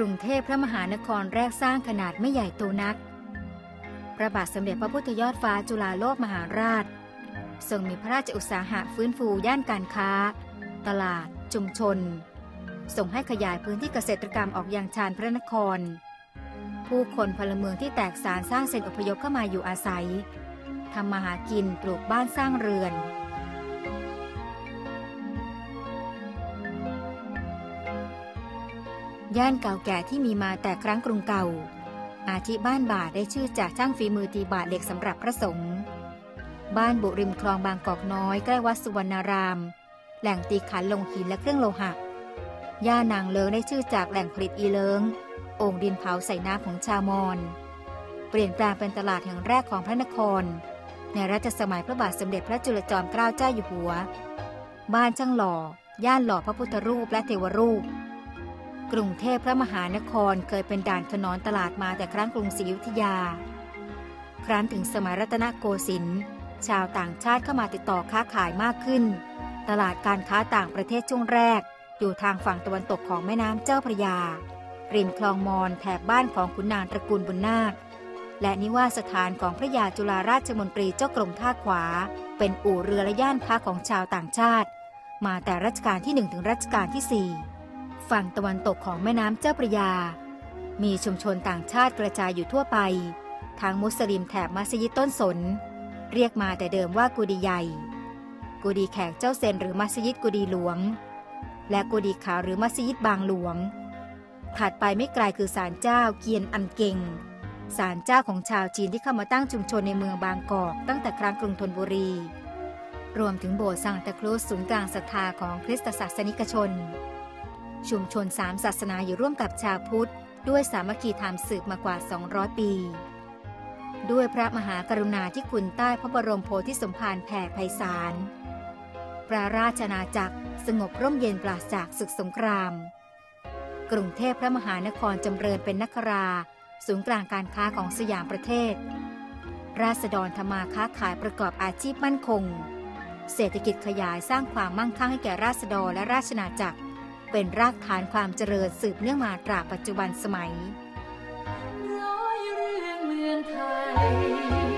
กรุงเทพพระมหานครแรกสร้างขนาดไม่ใหญ่โตนัก พระบาทสมเด็จพระพุทธยอดฟ้าจุฬาโลกมหาราช ทรงมีพระราชอุตสาหะฟื้นฟูย่านการค้า ตลาด ชุมชน ส่งให้ขยายพื้นที่เกษตรกรรมออกยังชานพระนคร ผู้คนพลเมืองที่แตกสารสร้างเส้นอพยพเข้ามาอยู่อาศัยทำมาหากินปลูกบ้านสร้างเรือน ย่านเก่าแก่ที่มีมาแต่ครั้งกรุงเก่า อาทิบ้านบาทได้ชื่อจากช่างฝีมือตีบาทเหล็กสำหรับพระสงฆ์บ้านบุริมคลองบางกอกน้อยใกล้วัดสุวรรณาราม แหล่งตีขันลงหินและเครื่องโลหะ ย่านางเลิงได้ชื่อจากแหล่งผลิตอีเลิงองค์ดินเผาใส่น้ำของชาวมอญเปลี่ยนแปลงเป็นตลาดแห่งแรกของพระนคร ในรัชสมัยพระบาทสมเด็จพระจุลจอมเกล้าเจ้าอยู่หัว บ้านช่างหล่อย่านหล่อพระพุทธรูปและเทวรูป กรุงเทพพระมหานครเคยเป็นด่านถนนตลาดมาแต่ครั้งกรุงศรีอยุธยา ครั้นถึงสมัยรัตนโกสินทร์ชาวต่างชาติเข้ามาติดต่อค้าขายมากขึ้น ตลาดการค้าต่างประเทศช่วงแรก อยู่ทางฝั่งตะวันตกของแม่น้ำเจ้าพระยา ริมคลองมอนแถบบ้านของขุนนางตระกูลบุญนาค และนิวาสถานของพระยาจุฬาราชมนตรีเจ้ากรมท่าขวา เป็นอู่เรือและย่านค้าของชาวต่างชาติ มาแต่รัชกาลที่1ถึงรัชกาลที่4 ฝั่งตะวันตกของแม่น้ำเจ้าพระยา มีชุมชนต่างชาติกระจายอยู่ทั่วไปทางมุสลิมแถบมัสยิดต้นสน เรียกมาแต่เดิมว่ากูดีใหญ่ กูดีแขกเจ้าเซนหรือมัสยิดกูดีหลวง และกูดีขาวหรือมัสยิดบางหลวง ถัดไปไม่ไกลคือศาลเจ้าเกียนอันเก่งศาลเจ้าของชาวจีนที่เข้ามาตั้งชุมชนในเมืองบางกอกตั้งแต่ครั้งกรุงธนบุรี รวมถึงโบสถ์สังตะครูสศูนย์กลางศรัทธาของคริสตศาสนิกชน ชุมชนสามศาสนาอยู่ร่วมกับชาวพุทธ ด้วยสามัคคีธรรมสืบมากว่า 200 ปี ด้วยพระมหากรุณาที่คุณใต้พระบรมโพธิสมภารแผ่ไพศาลพระราชนาจักรสงบร่มเย็นปราศจากศึกสงคราม กรุงเทพพระมหานครจำเริญเป็นนครา ศูนย์กลางการค้าของสยามประเทศ ราษฎรทำมาค้าขายประกอบอาชีพมั่นคง เศรษฐกิจขยายสร้างความมั่งคั่งให้แก่ราษฎรและราชนาจักร เป็นรากฐานความเจริญสืบเนื่องมาตราปัจจุบันสมัยร้อยเรื่องเมืองไทย